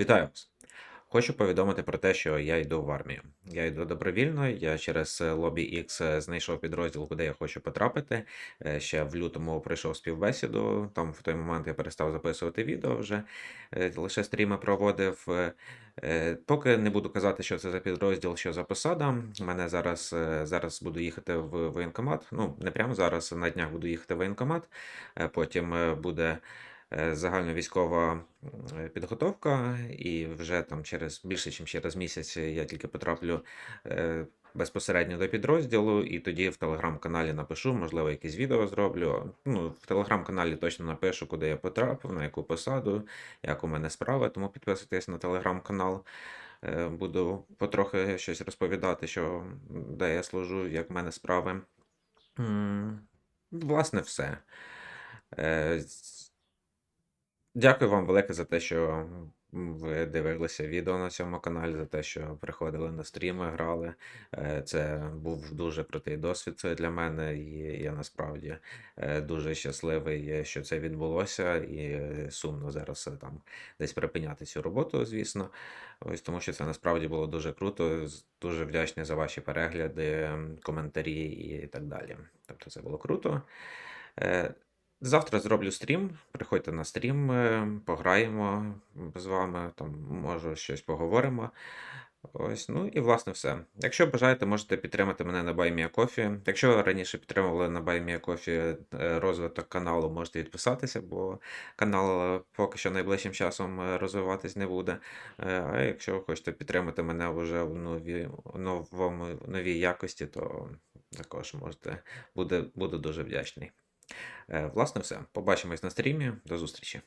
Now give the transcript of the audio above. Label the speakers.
Speaker 1: Вітаю вас! Хочу повідомити про те, що я йду в армію. Я йду добровільно. Я через е, Lobby X знайшов підрозділ, куди я хочу потрапити. Е, Ще в лютому пройшов співбесіду. Там в той момент я перестав записувати відео вже, е, лише стріми проводив. Е, е, Поки не буду казати, що це за підрозділ, що за посада. Мене зараз, е, зараз буду їхати в воєнкомат. Ну, не прямо зараз, на днях буду їхати в воєнкомат. Е, Потім е, буде е, загальновійськова е, підготовка, і вже там через більше, ніж через місяць я тільки потраплю е, безпосередньо до підрозділу, і тоді в телеграм-каналі напишу, можливо, якісь відео зроблю. Ну, в телеграм-каналі точно напишу, куди я потрапив, на яку посаду, як у мене справи, тому підписуйтесь на телеграм-канал. Е, Буду потрохи щось розповідати, що де я служу, як в мене справи. Власне, все. Дякую вам велике за те, що ви дивилися відео на цьому каналі, за те, що приходили на стріми, грали. Е, Це був дуже крутий досвід для мене, і я насправді е, дуже щасливий, що це відбулося, і е, сумно зараз там десь припиняти цю роботу, звісно. Ось тому що це насправді було дуже круто. Дуже вдячний за ваші перегляди, коментарі і так далі. Тобто це було круто. Завтра зроблю стрім. Приходьте на стрім, е, пограємо з вами, там, може, щось поговоримо. Ось, ну і власне все. Якщо бажаєте, можете підтримати мене на BuyMeACoffee. Якщо ви раніше підтримували на BuyMeACoffee е, розвиток каналу, можете відписатися, бо канал е, поки що найближчим часом розвиватись не буде. А якщо ви хочете підтримати мене вже в нові, новому, новій якості, то також можете. Буде, буду дуже вдячний. Е, Власне, все. Побачимось на стрімі. До зустрічі.